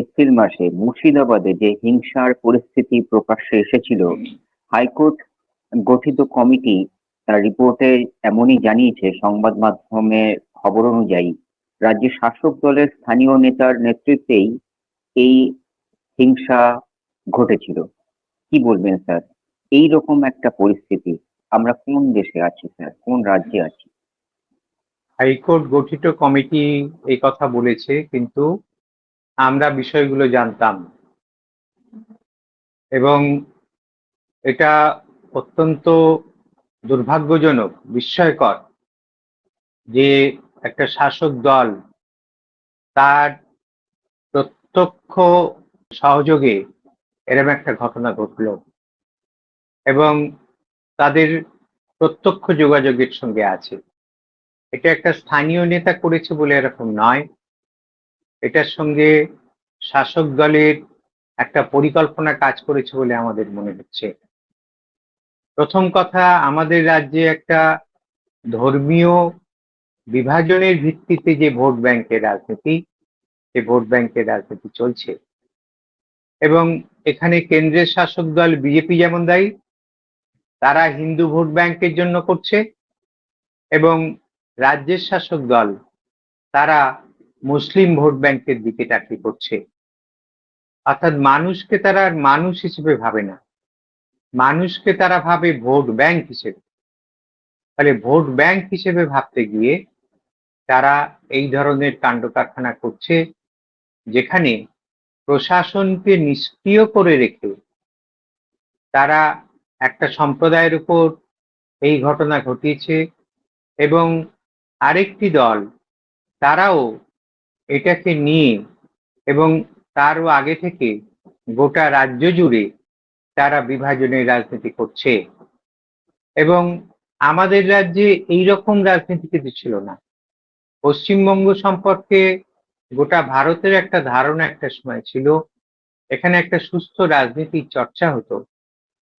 April মাসে মুর্শিদাবাদে যে হিংসার পরিস্থিতি প্রকাশ্যে এসেছিল, হাইকোর্ট গঠিত কমিটি তার রিপোর্টে এমনই জানিয়েছে, সংবাদ মাধ্যমের খবর অনুযায়ী। রাজ্যের শাসক দলের স্থানীয় নেতার নেতৃত্বেই এই হিংসা ঘটেছিল। কি বলবেন স্যার? এই রকম একটা পরিস্থিতি। আমরা কোন দেশে আছি স্যার? কোন রাজ্যে আছি? হাইকোর্ট গঠিত কমিটি এই কথা বলেছে, কিন্তু আমরা বিষয়গুলো জানতাম। এবং এটা অত্যন্ত দুর্ভাগ্যজনক, বিস্ময়কর যে একটা শাসক দল তার প্রত্যক্ষ সহযোগে এরম একটা ঘটনা ঘটল এবং তাদের প্রত্যক্ষ যোগাযোগের সঙ্গে আছে। এটা একটা স্থানীয় নেতা করেছে বলে এরকম নয়। এটার সঙ্গে শাসক দলের একটা পরিকল্পনা কাজ করেছে বলে আমাদের মনে হচ্ছে। প্রথম কথা, আমাদের রাজ্যে একটা ধর্মীয় বিভাজনের ভিত্তিতে যে ভোট ব্যাংকের রাজনীতি, সে ভোট ব্যাংকের রাজনীতি চলছে। এবং এখানে কেন্দ্রের শাসক দল বিজেপি যেমন দায়ী, তারা হিন্দু ভোট ব্যাংকের জন্য করছে এবং রাজ্যের শাসক দল, তারা মুসলিম ভোট ব্যাংকের দিকে চাকরি করছে। অর্থাৎ মানুষকে তারা আর মানুষ হিসেবে ভাবে না। মানুষকে তারা ভাবে ভোট ব্যাংক হিসেবে। ফলে ভোট ব্যাংক হিসেবে ভাবতে গিয়ে তারা এই ধরনের কাণ্ড কারখানা করছে, যেখানে প্রশাসনকে নিষ্ক্রিয় করে রেখে তারা একটা সম্প্রদায়ের উপর এই ঘটনা ঘটিয়েছে এবং আরেকটি দল, তারাও এটাকে নিয়ে এবং তারও আগে থেকে গোটা রাজ্য জুড়ে তারা বিভাজনের রাজনীতি করছে। এবং আমাদের রাজ্যে এই রকম রাজনীতি কিন্তু ছিল না। পশ্চিমবঙ্গ সম্পর্কে গোটা ভারতের একটা ধারণা একটা সময় ছিল, এখানে একটা সুস্থ রাজনীতির চর্চা হতো।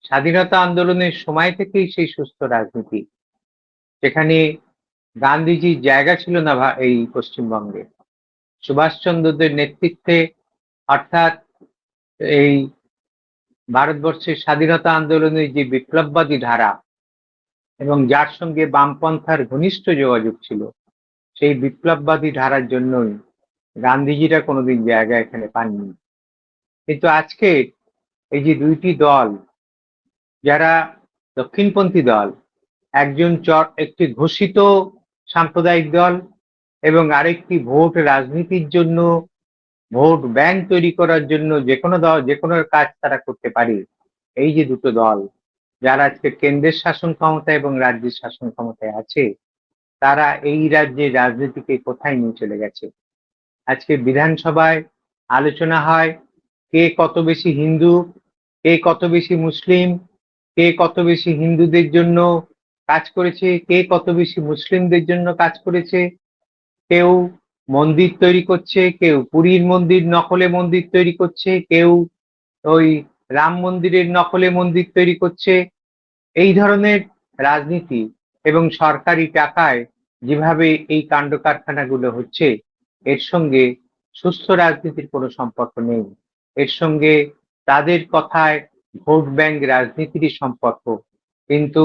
স্বাধীনতা আন্দোলনের সময় থেকেই সেই সুস্থ রাজনীতি। সেখানে গান্ধীজির জায়গা ছিল না এই পশ্চিমবঙ্গে। সুভাষচন্দ্রদের নেতৃত্বে অর্থাৎ এই ভারতবর্ষের স্বাধীনতা আন্দোলনের যে বিপ্লববাদী ধারা এবং যার সঙ্গে বামপন্থার ঘনিষ্ঠ যোগাযোগ ছিল, সেই বিপ্লববাদী ধারার জন্যই গান্ধীজিরা কোনোদিন জায়গা এখানে পাননি। কিন্তু আজকে এই যে দুইটি দল, যারা দক্ষিণপন্থী দল, একজন একটি ঘোষিত সাম্প্রদায়িক দল এবং আরেকটি ভোট রাজনীতির জন্য, ভোট ব্যাংক তৈরি করার জন্য যে কোনো দল যে কোনো কাজ তারা করতে পারে। এই যে দুটো দল, যারা আজকে কেন্দ্রের শাসন ক্ষমতা এবং রাজ্যের শাসন ক্ষমতায় আছে, তারা এই রাজ্যের রাজনীতিকে কোথায় নিয়ে চলে গেছে? আজকে বিধানসভায় আলোচনা হয়, কে কত বেশি হিন্দু, কে কত বেশি মুসলিম, কে কত বেশি হিন্দুদের জন্য কাজ করেছে, কে কত বেশি মুসলিমদের জন্য কাজ করেছে কেউ মন্দির তৈরি করছে, কেউ পুরীর মন্দির নকলে মন্দির তৈরি করছে, কেউ ওই রাম মন্দিরের নকলে মন্দির তৈরি করছে। এই ধরনের রাজনীতি এবং সরকারি টাকায় যেভাবে এই কাণ্ড কারখানাগুলো হচ্ছে, এর সঙ্গে সুস্থ রাজনীতির কোনো সম্পর্ক নেই। এর সঙ্গে তাদের কথায় ভোট ব্যাংক রাজনীতিরই সম্পর্ক। কিন্তু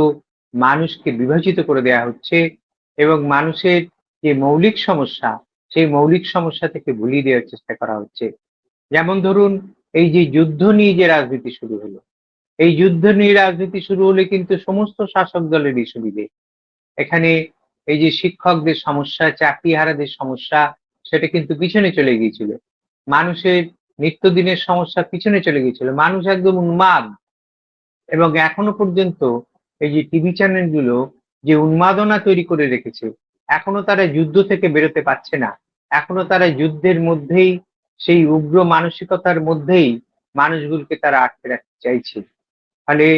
মানুষকে বিভাজিত করে দেয়া হচ্ছে এবং মানুষের যে মৌলিক সমস্যা, সেই মৌলিক সমস্যা থেকে ভুলিয়ে দেওয়ার চেষ্টা করা হচ্ছে। যেমন ধরুন, এই যে যুদ্ধ নিয়ে যে রাজনীতি শুরু হলো, এই যুদ্ধ নিয়ে রাজনীতি শুরু হলে কিন্তু সমস্ত শাসক দলেরই সুবিধে এখানে এই যে শিক্ষকদের সমস্যা, চাকরিহারাদের সমস্যা, সেটা কিন্তু পিছনে চলে গিয়েছিল। মানুষের নিত্যদিনের সমস্যা পিছনে চলে গিয়েছিল। মানুষ একদম উন্মাদ। এবং এখনও পর্যন্ত এই যে টিভি চ্যানেলগুলো যে উন্মাদনা তৈরি করে রেখেছে এখনও তারা যুদ্ধ থেকে বেরোতে পারছে না। এখনও তারা যুদ্ধের মধ্যেই, সেই উগ্র মানসিকতার মধ্যেই মানুষগুলোকে তারা আটকে রাখতে চাইছে। ফলে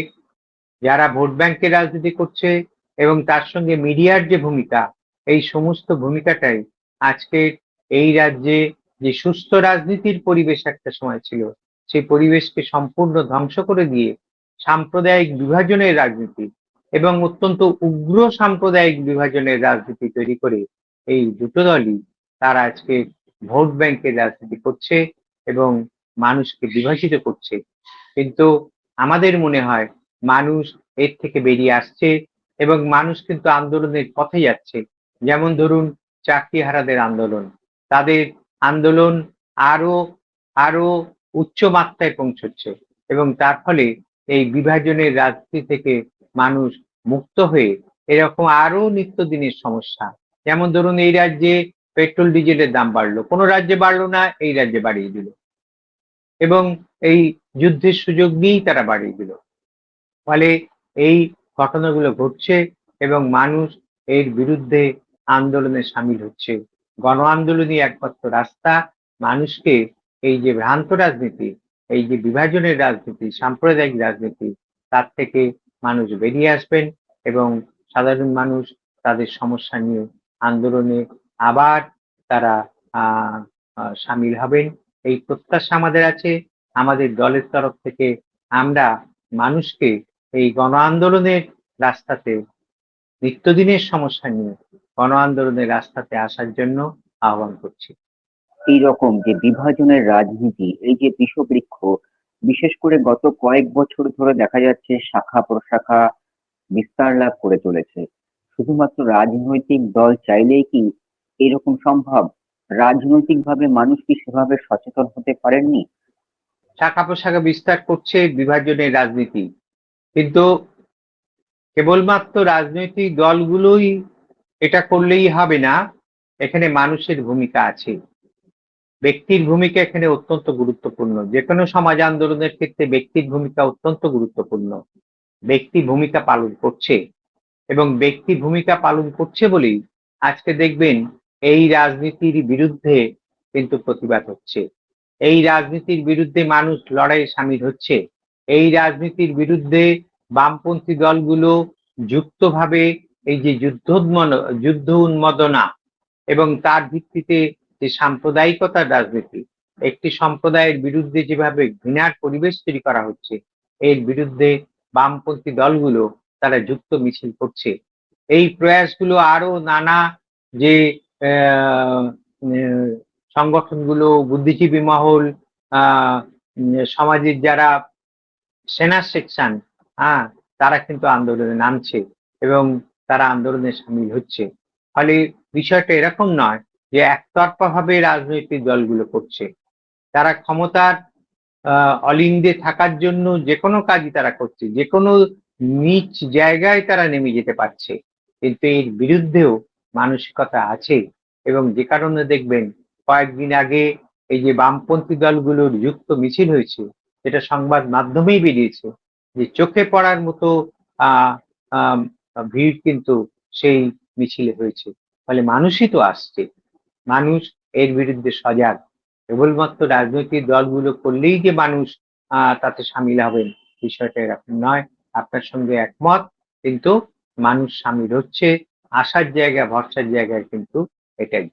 যারা ভোট ব্যাংকের রাজনীতি করছে এবং তার সঙ্গে মিডিয়ার যে ভূমিকা, এই সমস্ত ভূমিকাটাই আজকে এই রাজ্যে যে সুস্থ রাজনীতির পরিবেশ একটা সময় ছিল, সেই পরিবেশকে সম্পূর্ণ ধ্বংস করে দিয়ে সাম্প্রদায়িক বিভাজনের রাজনীতি এবং অত্যন্ত উগ্র সাম্প্রদায়িক বিভাজনের রাজনীতি তৈরি করে এই দুটো দলই তারা আজকে ভোট ব্যাংকের রাজনীতি করছে এবং মানুষকে বিভাজিত করছে। কিন্তু আমাদের মনে হয় মানুষ এর থেকে বেরিয়ে আসছে এবং মানুষ কিন্তু আন্দোলনের পথে যাচ্ছে। যেমন ধরুন চাকরিহারাদের আন্দোলন। তাদের আন্দোলন আরও আরও উচ্চ মাত্রায় পৌঁছচ্ছে এবং তার ফলে এই বিভাজনের রাজনীতি থেকে মানুষ মুক্ত হয়ে এরকম আরও নিত্যদিনের সমস্যা। যেমন ধরুন, এই রাজ্যে পেট্রোল, ডিজেলের দাম বাড়লো। কোনো রাজ্যে বাড়লো না, এই রাজ্যে বাড়িয়ে দিল। এবং এই যুদ্ধের সুযোগ নিয়েই তারা বাড়িয়ে দিল। ফলে এই ঘটনাগুলো ঘটছে এবং মানুষ এর বিরুদ্ধে আন্দোলনে সামিল হচ্ছে। গণ আন্দোলনই একমাত্র রাস্তা। মানুষকে এই যে ভ্রান্ত রাজনীতি, এই যে বিভাজনের রাজনীতি, সাম্প্রদায়িক রাজনীতি, তার থেকে মানুষ বেরিয়ে আসবেন এবং সাধারণ মানুষ তাদের সমস্যা নিয়ে আন্দোলনে আবার তারা সামিল হবেন। এই প্রত্যাশা আমাদের আছে। আমাদের দলের তরফ থেকে আমরা মানুষকে এই গণ আন্দোলনের রাস্তাতে, নিত্যদিনের সমস্যা নিয়ে গণ আন্দোলনের রাস্তাতে আসার জন্য আহ্বান করছি। এই রকম যে বিভাজনের রাজনীতি, এই যে বিষবৃক্ষ বিশেষ করে গত কয়েক বছর ধরে দেখা যাচ্ছে শাখা প্রশাখা বিস্তার লাভ করে চলেছে। শুধুমাত্র রাজনৈতিক দল চাইলেই কি এরকম সম্ভব? রাজনৈতিকভাবে মানুষ কি সেভাবে সচেতন হতে পারেননি? শাখা প্রশাখা বিস্তার করছে বিভাজনের রাজনীতি। কিন্তু কেবলমাত্র রাজনৈতিক দলগুলোই এটা করলেই হবে না, এখানে মানুষের ভূমিকা আছে। ব্যক্তির ভূমিকা এখানে অত্যন্ত গুরুত্বপূর্ণ। যে কোনো সমাজ আন্দোলনের ক্ষেত্রে ব্যক্তির ভূমিকা অত্যন্ত গুরুত্বপূর্ণ। ব্যক্তি ভূমিকা পালন করছে এবং ব্যক্তি ভূমিকা পালন করছে বলেই আজকে দেখবেন এই রাজনীতির বিরুদ্ধে কিন্তু প্রতিবাদ হচ্ছে। এই রাজনীতির বিরুদ্ধে মানুষ লড়াইয়ে সামিল হচ্ছে। এই রাজনীতির বিরুদ্ধে বামপন্থী দলগুলো যুক্তভাবে এই যে যুদ্ধোন্মন যুদ্ধ উন্মদনা এবং তার ভিত্তিতে যে সাম্প্রদায়িকতার রাজনীতি, একটি সম্প্রদায়ের বিরুদ্ধে যেভাবে ঘৃণার পরিবেশ তৈরি করা হচ্ছে, এর বিরুদ্ধে বামপন্থী দলগুলো তারা যুক্ত মিছিল করছে। এই প্রয়াসগুলো আরও নানা যে সংগঠনগুলো, বুদ্ধিজীবী মহল সমাজের যারা সেনা সেকশন হ্যাঁ তারা কিন্তু আন্দোলনে নামছে এবং তারা আন্দোলনে সামিল হচ্ছে। ফলে বিষয়টা এরকম নয় যে একতরফা ভাবে রাজনৈতিক দলগুলো করছে। তারা ক্ষমতার অলিন্দে থাকার জন্য যে কোনো কাজই তারা করছে, যে কোনো নিচ জায়গায় তারা নেমে যেতে পারছে। কিন্তু এর বিরুদ্ধেও মানসিকতা আছে এবং যে কারণে দেখবেন কয়েকদিন আগে এই যে বামপন্থী দলগুলোর যুক্ত মিছিল হয়েছে, যেটা সংবাদ মাধ্যমেই বেরিয়েছে, যে চোখে পড়ার মতো ভিড় কিন্তু সেই মিছিলে হয়েছে। ফলে মানুষই তো আসছে। মানুষ এর বিরুদ্ধে সজাগ। কেবলমাত্র রাজনৈতিক দলগুলো করলেই যে মানুষ তাতে সামিল হবেন, বিষয়টা এরকম নয়। আপনার সঙ্গে একমত, কিন্তু মানুষ সামিল হচ্ছে। আসার জায়গা, ভরসার জায়গায় কিন্তু এটাই।